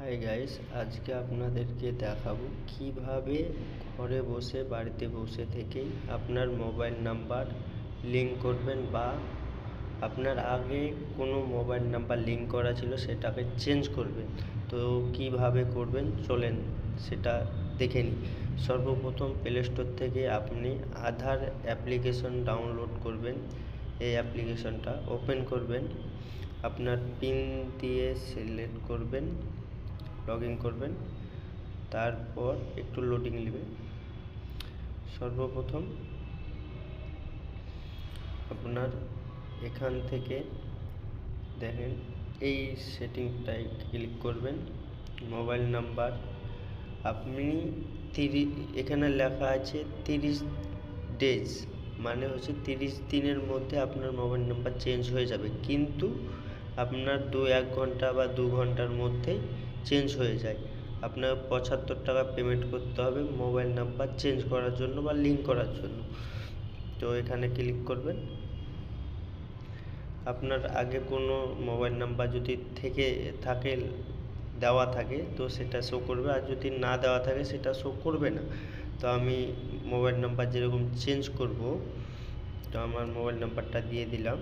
Hi guys আজকে আপনাদেরকে দেখাবো কীভাবে ঘরে বসে, বাড়িতে বসে থেকেই আপনার মোবাইল নাম্বার লিঙ্ক করবেন বা আপনার আগে কোনো মোবাইল নাম্বার লিঙ্ক করা ছিল সেটাকে চেঞ্জ করবেন। তো কীভাবে করবেন চলেন সেটা দেখে নিই। সর্বপ্রথম প্লে স্টোর থেকে আপনি আধার অ্যাপ্লিকেশন ডাউনলোড করবেন। এই অ্যাপ্লিকেশনটা ওপেন করবেন। আপনার পিন দিয়ে সিলেক্ট করবেন। লগ ইন করবেন। তারপর একটু লোডিং নেবে। সর্বপ্রথম আপনার এখান থেকে দেখেন, এই সেটিংটায় ক্লিক করবেন। মোবাইল নাম্বার আপনি তিরি, এখানে লেখা আছে তিরিশ ডেজ মানে হচ্ছে তিরিশ দিনের মধ্যে আপনার মোবাইল নাম্বার চেঞ্জ হয়ে যাবে। কিন্তু আপনার দু এক ঘণ্টা বা দু ঘণ্টার মধ্যেই চেঞ্জ হয়ে যায়। আপনার পঁচাত্তর টাকা পেমেন্ট করতে হবে মোবাইল নাম্বার চেঞ্জ করার জন্য বা লিঙ্ক করার জন্য। তো এখানে ক্লিক করবেন। আপনার আগে কোনো মোবাইল নাম্বার যদি থেকে, থাকে, দেওয়া থাকে, তো সেটা শো করবে। আর যদি না দেওয়া থাকে, সেটা শো করবে না। তো আমি মোবাইল নাম্বার যেরকম চেঞ্জ করব, তো আমার মোবাইল নাম্বারটা দিয়ে দিলাম।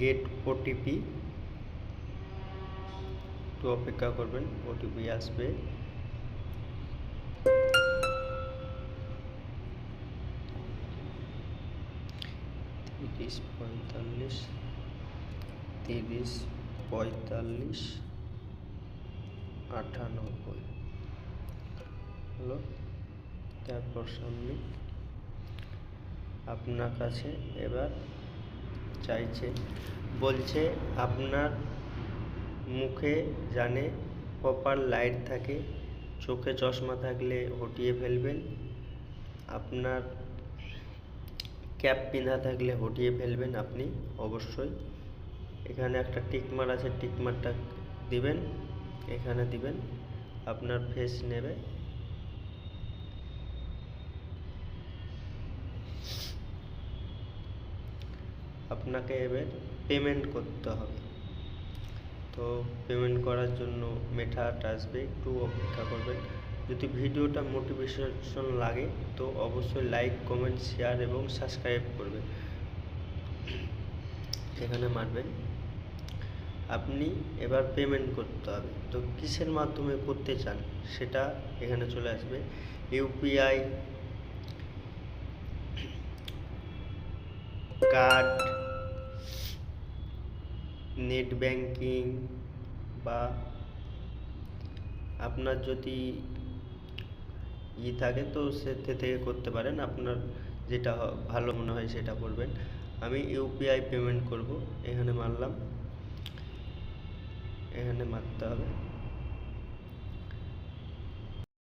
গেট ওটিপি একটু অপেক্ষা করবেন ওটিপি আসবে। তিরিশ পঁয়তাল্লিশ তিরিশ পঁয়তাল্লিশ, আটানব্বই। হলো, তারপর সামনে। আপনার কাছে এবার চাইছে, বলছে, আপনার মুখে জানে প্রপার লাইট থাকে, চোখে চশমা থাকলে হটিয়ে ফেলবেন, আপনার ক্যাপ পিঁধা থাকলে হটিয়ে ফেলবেন আপনি অবশ্যই। এখানে একটা টিকমার আছে টিকমারটা দিবেন, এখানে দিবেন, আপনার ফেস নেবে। আপনাকে এবার পেমেন্ট করতে হবে। তো পেমেন্ট করার জন্য মেঠাট আসবে, একটু অপেক্ষা করবেন। যদি ভিডিওটা মোটিভেশন লাগে, তো অবশ্যই লাইক কমেন্ট শেয়ার এবং সাবস্ক্রাইব করবেন। এখানে মারবেন। আপনি এবার পেমেন্ট করতে হবে। তো কিসের মাধ্যমে করতে চান, সেটা এখানে চলে আসবে। ইউপিআই কার্ড নেট ব্যাংকিং বা আপনার যদি ই থাকে তো সে থেকে করতে পারেন। আপনার যেটা ভালো মনে হয় সেটা করবেন আমি ইউপিআই পেমেন্ট করব। এখানে মারলাম। এখানে মারতে হবে।